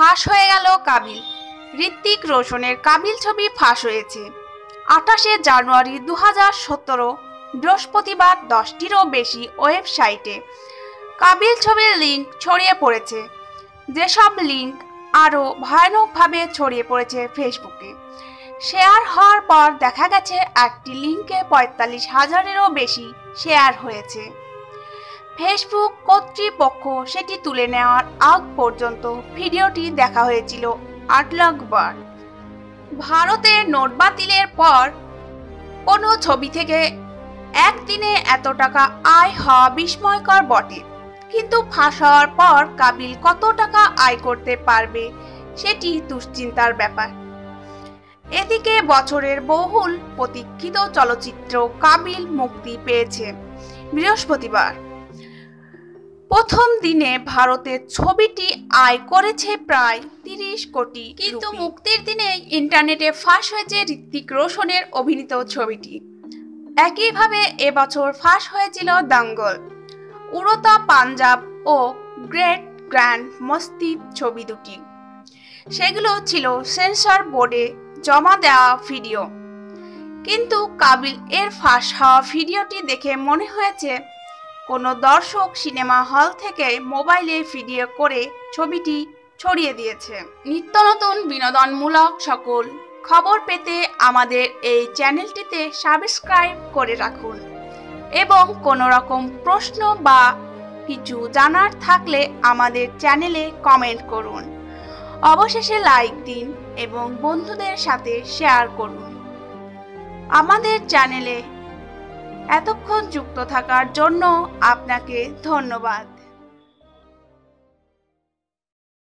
ফাঁস হয়ে গেল কাবিল। ঋত্বিক রোশনের কাবিল ছবি ফাঁস হয়েছে। আঠাশে জানুয়ারি দু হাজার সতেরো, বৃহস্পতিবার দশটিরও বেশি ওয়েবসাইটে কাবিল ছবির লিঙ্ক ছড়িয়ে পড়েছে। যেসব লিঙ্ক আরও ভয়ানকভাবে ছড়িয়ে পড়েছে ফেসবুকে, শেয়ার হওয়ার পর দেখা গেছে একটি লিঙ্কে পঁয়তাল্লিশ হাজারেরও বেশি শেয়ার হয়েছে। ফেসবুক কর্তৃপক্ষ সেটি তুলে নেওয়ার আগ পর্যন্ত ভিডিওটি দেখা হয়েছিল আট লাখ বার ভারতে নোট বাতিলের পর কোনো ছবি থেকে একদিনে এত টাকা আয় হওয়া বিস্ময়কর বটে। কিন্তু ফাঁস হওয়ার পর কাবিল কত টাকা আয় করতে পারবে সেটি দুশ্চিন্তার ব্যাপার। এদিকে বছরের বহুল প্রতীক্ষিত চলচ্চিত্র কাবিল মুক্তি পেয়েছে বৃহস্পতিবার। প্রথম দিনে ভারতের ছবিটি আয় করেছে প্রায় তিরিশ কোটি কিন্তু মুক্তির দিনে ইন্টারনেটে ফাঁস হয়েছে ঋত্বিক রোশনের অভিনীত ছবিটি। একইভাবে এবছর ফাঁস হয়েছিল দাঙ্গল। উড়তা পাঞ্জাব ও গ্রেট গ্র্যান্ড মস্তি ছবি দুটি। সেগুলো ছিল সেন্সর বোর্ডে জমা দেওয়া ভিডিও। কিন্তু কাবিল এর ফাঁস হওয়া ভিডিওটি দেখে মনে হয়েছে কোনো দর্শক সিনেমা হল থেকে মোবাইলে ভিডিও করে ছবিটি ছড়িয়ে দিয়েছে। নিত্য নতুন বিনোদনমূলক সকল খবর পেতে আমাদের এই চ্যানেলটিতে সাবস্ক্রাইব করে রাখুন এবং কোনো রকম প্রশ্ন বা কিছু জানার থাকলে আমাদের চ্যানেলে কমেন্ট করুন। অবশেষে লাইক দিন এবং বন্ধুদের সাথে শেয়ার করুন। আমাদের চ্যানেলে এতক্ষণ যুক্ত থাকার জন্য আপনাকে ধন্যবাদ।